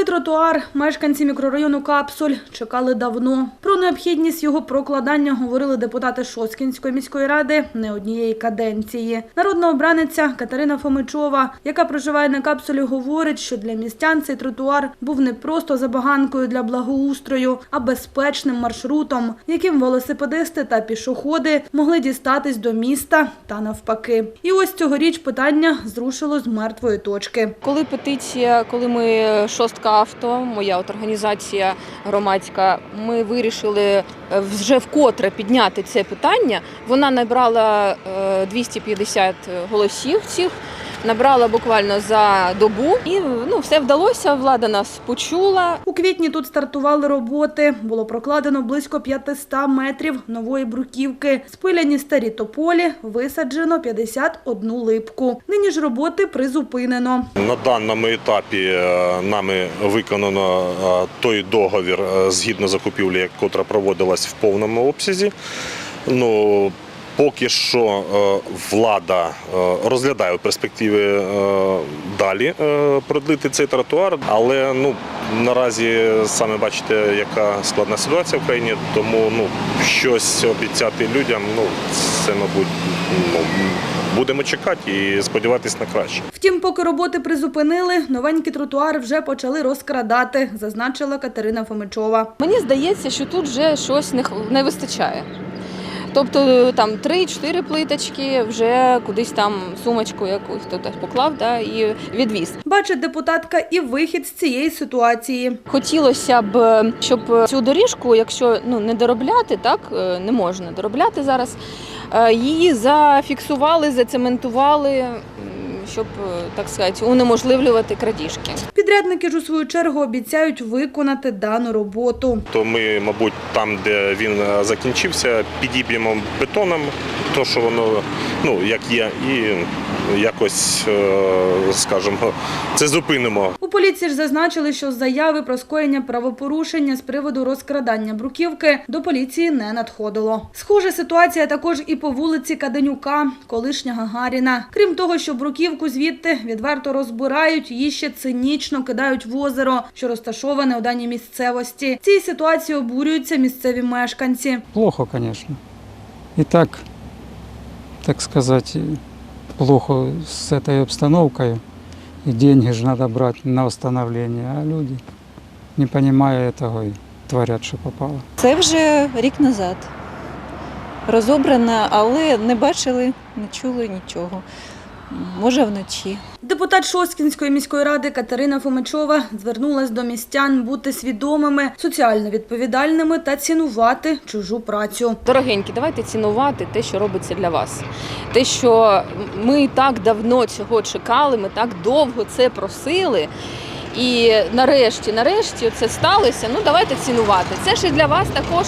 Новий тротуар мешканці мікрорайону Капсуль чекали давно. Необхідність його прокладання говорили депутати Шоскінської міської ради не однієї каденції. Народна обраниця Катерина Фомичова, яка проживає на капсулі, говорить, що для містян цей тротуар був не просто забаганкою для благоустрою, а безпечним маршрутом, яким велосипедисти та пішоходи могли дістатись до міста та навпаки. І ось цьогоріч питання зрушило з мертвої точки. Коли петиція, коли ми шостка авто, моя от організація громадська, ми вирішили е, вже вкотре підняти це питання. Вона набрала е, 250 голосів цих. Набрала буквально за добу, і ну все вдалося. Влада нас почула. У квітні тут стартували роботи. Було прокладено близько 500 метрів нової бруківки. Спиляні старі тополі, висаджено 51 липку. Нині ж роботи призупинено. На даному етапі е, нами виконано е, той договір е, згідно закупівлі, котра проводилась в повному обсязі. Ну, поки що е, влада е, розглядає в перспективі е, далі продлити цей тротуар, але ну наразі саме бачите, яка складна ситуація в країні, тому ну щось обіцяти людям, ну це мабуть ну, будемо чекати і сподіватися на краще. Втім, поки роботи призупинили, новенькі тротуари вже почали розкрадати, зазначила Катерина Фомичова. Мені здається, що тут вже щось не, х- не вистачає. Тобто там 3-4 плиточки, вже кудись там сумочку якусь так поклав да, і відвіз. Бачить депутатка і вихід з цієї ситуації. Хотілося б, щоб цю доріжку, якщо ну не доробляти, так е, не можна доробляти зараз. е, Її зафіксували, зацементували, щоб е, так сказати, унеможливлювати крадіжки. Підрядники ж у свою чергу обіцяють виконати дану роботу. То ми, мабуть, там, де він е, закінчився, підіб'ємо бетоном, то що воно ну як є, і якось, е, скажімо, це зупинимо. У поліції ж зазначили, що заяви про скоєння правопорушення з приводу розкрадання бруківки до поліції не надходило. Схожа ситуація також і по вулиці Каденюка, колишня Гагаріна. Крім того, що бруківку звідти відверто розбирають, її ще цинічно кидають в озеро, що розташоване у даній місцевості. Цій ситуації обурюються місцеві мешканці. Плохо, конечно. И так, так сказать, и плохо с этой обстановкой. И деньги же надо брать на восстановление. А люди, не понимая этого, и творят, что попало. Це вже рік назад. Розобрана, але не бачили, не чули нічого. Може, вночі. Депутат Шосткінської міської ради Катерина Фомичова звернулась до містян бути свідомими, соціально відповідальними та цінувати чужу працю. Дорогенькі, давайте цінувати те, що робиться для вас. Те, що ми так давно цього чекали, ми так довго це просили. І нарешті, нарешті це сталося. Ну давайте цінувати. Це ж і для вас також